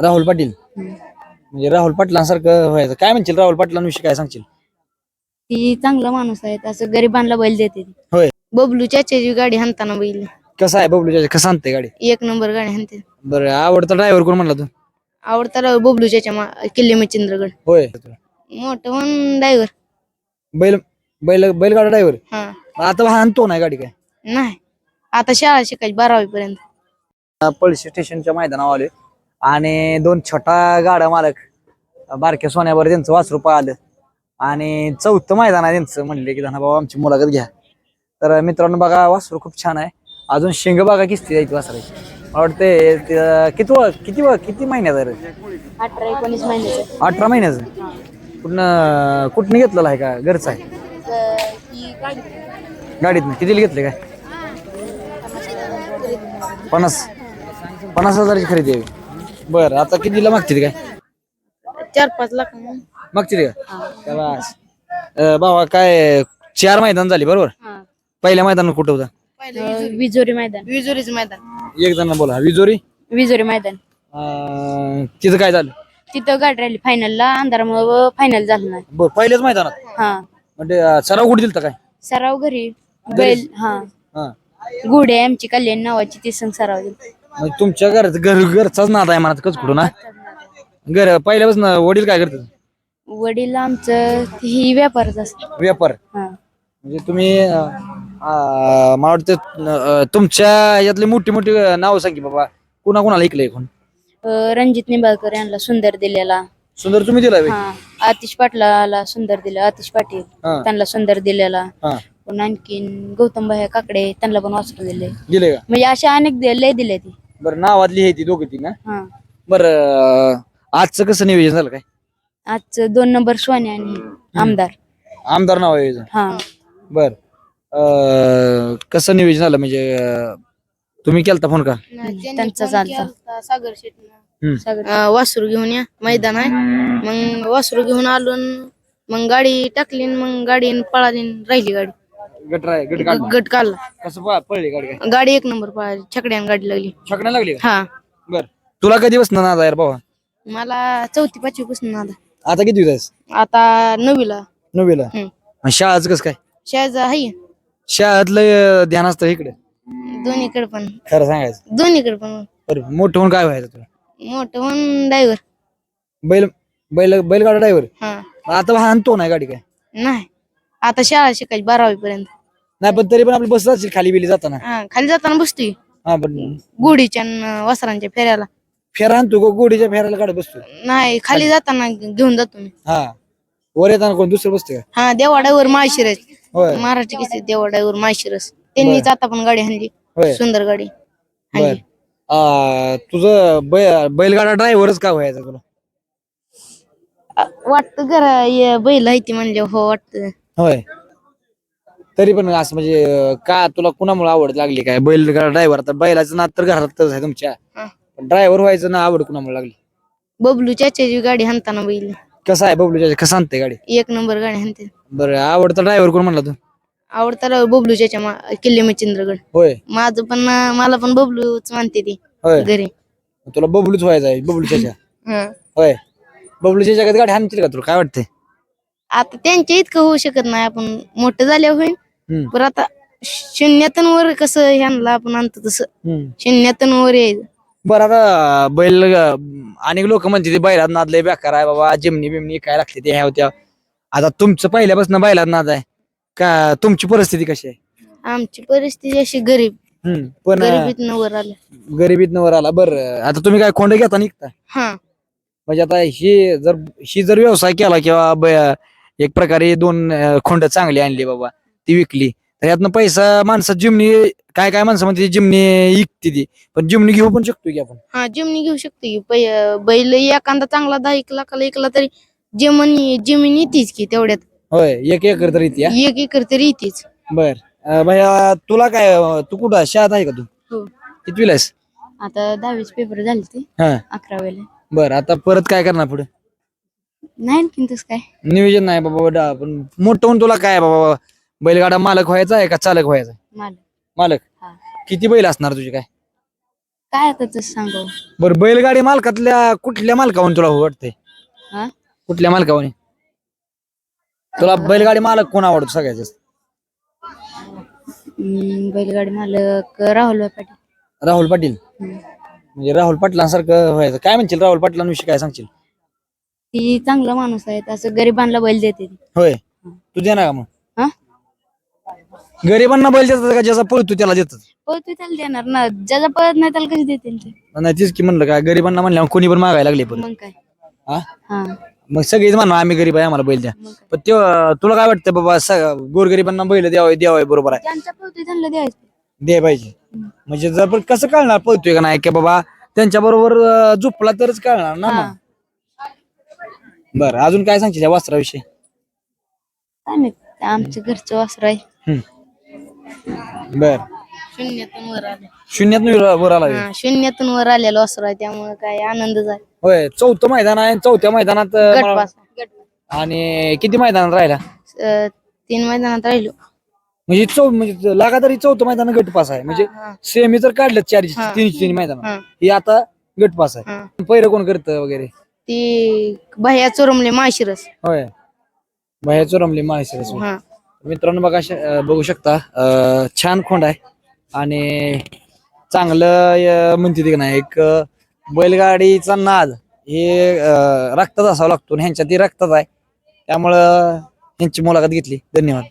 राहुल पाटील. म्हणजे राहुल पाटलांसारखं व्हायचं. काय म्हणशील राहुल पाटलांविषयी काय सांगशील? ती चांगला माणूस आहे. असं गरिबांना बैल देते ती. होय. बबलू चाच्याची गाडी हाणताना बैल. कसं आहे बबलू कसं आणते गाडी? एक नंबर गाडी हाणते. बरं आवडता ड्रायव्हर कोण म्हणला तू? आवडता बबलू चाच्या मा- किल्ले मच्छिंद्रगड होय. मोठं पण ड्रायव्हर बैल बैल बैलगाडा ड्रायव्हर हा. आता हा आणतो नाही गाडी काय? नाही. आता शाळा शिकायची बारावी पर्यंत पळशी स्टेशनच्या मैदानावर आले आणि दोन छोटा गाडा मालक बारक्या सोन्यावर त्यांचं वासरू पाहिलं आणि चौथं मैदान आहे त्यांचं म्हणले की धना बाबा आमची मुलाखत घ्या. तर मित्रांनो बघा वासरू खूप छान आहे. अजून शेंग बघा किस्ती जायची वासराची. मला वाटते किती व- किती व- किती महिन्यात आहे रे? अठरा एकोणीस महिन्याचं. अठरा महिन्याचं? कुठनं कुठनं घेतलेलं आहे का? घरचं आहे? गाडीतनं कितीला घेतले काय? पन्नास. पन्नास हजाराची खरेदी आहे. बरं आता कितीला मागते ती काय? चार पाच लाख मागते ती का? त्या बास. अं, भावा काय चार मैदान झाली बरोबर? पहिल्या मैदानात कुठं होता? विजोरी मैदान. विजोरीच मैदान. एक जण बोला विजोरी? विजोरी मैदान. अं, तिथं काय झालं? तिथं गाडी राहिली फायनलला अंधारामुळे फायनल झालं नाही. बरं पहिल्याच मैदानात? हा. म्हणजे अं, सराव कुठे दिलता काय? सराव घरी बैल हा. हा. गुढे आमची कल्याण नावाची ती संग सराव दिली. म्हणजे तुमच्या घरात घर घरचाच नाद आहे म्हणा कच कुठं ना? घर पहिल्यापासून वडील काय करतात? वडील आमचं ही व्यापारच असत. व्यापार. म्हणजे तुम्ही अं, मला वाटतं अं, तुमच्या यातली मोठी मोठी नाव सांगी बाबा कुणा कुणाला ऐकलंय कोण? रणजित निंबाळकर यांना सुंदर दिलेला. सुंदर तुम्ही दिला बे? हा. आतिश पाटलाला सुंदर दिलं आतिश पाटील हा. त्यांना सुंदर दिलेला. हा. पण आणखीन गौतम भाई काकडे त्यांना पण वाचून दिले दिले का? म्हणजे असे अनेक दे- लय दिले ती. बरं नावातली आहे ती दोघी ती ना हा. बरं आजचं कसं नियोजन झालं काय? आज दोन नंबर सोने आणि आमदार. आमदार नाव आहे याचं. हा. बर अं, कसं नियोजन झालं? म्हणजे अं, तुम्ही केलता फोन का? त्यांचा चालता सागर. सागर वासरू घेऊन या मैदान आहे. मग वासरू घेऊन आलो न मग गाडी टाकली न मग गाडी पळाली न राहिली गाडी. गट राय गट काढला गट काढला. कसं पा- पळली गाडी काय? गाडी एक नंबर पळाली छकड्यान गाडी लागली. छकण्या लागली का? हा. बर. तुला कधी बसणार ना यार बाबा मला चौथी पाचवी पासून आला आता किती दिवस आता नववीला. नववीला. हम्म. शाळाचं कसं काय? शाळेचा आहे. शाळातलं ध्यान असतं इकडे. दोन्हीकडे पण. खरं सांगायचं. दोन्हीकडे पण. बरं मोठं होऊन काय व्हायचं तुला? मोठं पण ड्रायव्हर. बैल बैल बैलगाडा ड्रायव्हर? हा. आता हा आणतो नाही गाडी काय? नाही. आता शाळा शिकायची बारावी पर्यंत नाही पण तरी पण आपली बस असेल खाली बिली जाताना. हा खाली जाताना बसतोय. हा पण गुढीच्या न वस्त्रांच्या फेऱ्याला. फेरा आणतो गो- गोडीच्या फेरायला काढत बसतो. नाही खाली जाताना घेऊन जातो मी. हा वर येताना कोण दुसरं बसते का? हा देवाड्यावर माळशिरस. होय. महाराष्ट्र किती देवाड्यावर माळशिरस. त्यांनीच आता पण गाडी होय. सुंदर गाडी बर. आ, तुझं बै- बैलगाडा ड्रायव्हरच का व्हायचा तुला? वाटत घरा बैल आहे ती म्हणले हो वाटत. होय. तरी पण असं म्हणजे अं, का तुला कुणामुळे आवड लागली काय? बैलगाडा ड्रायव्हर आता बैलाचं नाद तर घरातच आहे तुमच्या. हा. पण ड्रायव्हर व्हायचं ना आवड कुणामुळे लागली? बबलू चाच्याची गाडी हाणताना बैल. कसं आहे बबलू कसं आणते गाडी? एक नंबर गाडी हाणते बरं आवडता ड्रायव्हर कोण म्हणला तू? आवडता बबलू चाच्या मा- किल्ले मच्छिंद्रगड होय. माझं पण अं, मला पण बबलूच म्हणते ती होय. घरी. तुला बबलूच व्हायचं आहे बबलूच्या हा. होय. बबलूच्या जगात गाडी हाणतील का तुला? काय वाटतंय? आता त्यांच्या इतकं होऊ शकत नाही आपण मोठं झाल्या होईल पण आता शून्यातून वर कसं ह्यांना आपण आणतो तसं. शून्यातून वर यायचं. बरं आता बैल अनेक लोक म्हणते ते बैलात नाद लय बेकार आहे बाबा जिमनी बिमनी काय लागते ते ह्या होत्या. आता तुमचं पहिल्यापासून बैलात नाद आहे. का तुमची परिस्थिती कशी आहे? आमची परिस्थिती अशी गरीब. हम्म. पण गरिबीत वर आलं. गरिबीत वर आला. बरं आता तुम्ही काय खोंड घेता निघता? हा. म्हणजे आता ही जर ही जर व्यवसाय केला किंवा ब- एक प्रकारे दोन अं, खोंड चांगली आणली बाबा ती विकली. तर यातनं पैसा माणसं जिमनी काय काय माणसं म्हणते जिमनी विकते ती. पण जिमनी घेऊ पण शकतो की आपण. हा जिमनी घेऊ शकतो की. पै- बैल एखादा चांगला दहा एक लाखाला एकला तरी जिमनी जिमीन येतीच की तेवढ्यात. होय एक एकर तर इथे एक एकर तरी येतीच बर. अं, भैया तुला काय अं, तू कुठं शाळेत आहे का तू? हो. कितवीला आहेस? आता दहावीच पेपर झाले ते. हा. अकरावेला. बर आता परत काय करणार पुढे? नाही आणखीन तस काय. नियोजन नाही बाबा डा- पण मोठं होऊन तुला काय बाबा? बैलगाडा मालक व्हायचा आहे का चालक व्हायचा आहे? मालक. हा. किती बैल असणार तुझे काय? काय आता तसं सांगावं बरं बैलगाडी मालकातल्या कुठल्या मालकावरून तुला वाटतंय? हा? कुठल्या मालकावरून तुला बैलगाडी मालक कोण आवडतो सगळ्यात जास्त? हम्म, बैलगाडी मालक राहुल पाटील राहुल पाटील. हम्म. म्हणजे राहुल पाटलांसारखं व्हायचं. काय म्हणशील राहुल पाटलांविषयी काय सांगशील? ती चांगला माणूस आहे. असं गरिबांना बैल देते ती. होय. तू देणार का मग? गरिबांना बैल देतात का? ज्याचा पळतो त्याला देतात. हो तू त्याला देणार ना. ज्याचा पळत नाही त्याला कशी देतील ते? नाही तीच की म्हणलं काय गरिबांना म्हणल्यावर कोणी पण मागायला लागले पण. मग काय? हा? हा. मग सगळेच म्हणणार आम्ही गरीब आहे आम्हाला बैल द्या. मग काय? पण ते तुला काय वाटतं बाबा स- गोरगरिबांना बैल द्यावं द्यावं बरोबर आहे? ज्यांचा पळतोय त्यांना द्यायचं. द्याय पाहिजे. म्हणजे जर पण कसं कळणार पळतोय का नाही की बाबा त्यांच्या बरोबर झोपला तरच कळणार ना हा. मग बरं अजून काय सांगशील या वस्त्राविषयी काय नाही आमच्या घरचं वासर आहे. बर. शून्यातून वर आले. शून्यात वर आला हा शून्यातून वर आलेलं आहे त्यामुळे काय आनंद झाला. होय चौथं मैदान आहे चौथ्या मैदानात अं, मला- आणि किती मैदानात राहिला? अं, तीन मैदानात राहिलो. म्हणजे चौ म्हणजे लगातार ही चौथं मैदान गटपास आहे. म्हणजे हा सेमी तर काढलं चार हा. तीन तीन मैदान. हा ही आता गटपास आहे. हा. पहिलं कोण करतं वगैरे? ती भैया चोरमले माशिरस होय. बाहेर चोरमली माळशिरस. हा. मित्रांनो बघा बघू शकता छान खोंड आहे. आणि चांगलं म्हणते की नाही एक बैलगाडीचा नाद हे रक्तात असावा लागतो आणि ह्यांच्या ती रक्तात आहे. त्यामुळं यांची मुलाखत घेतली. धन्यवाद.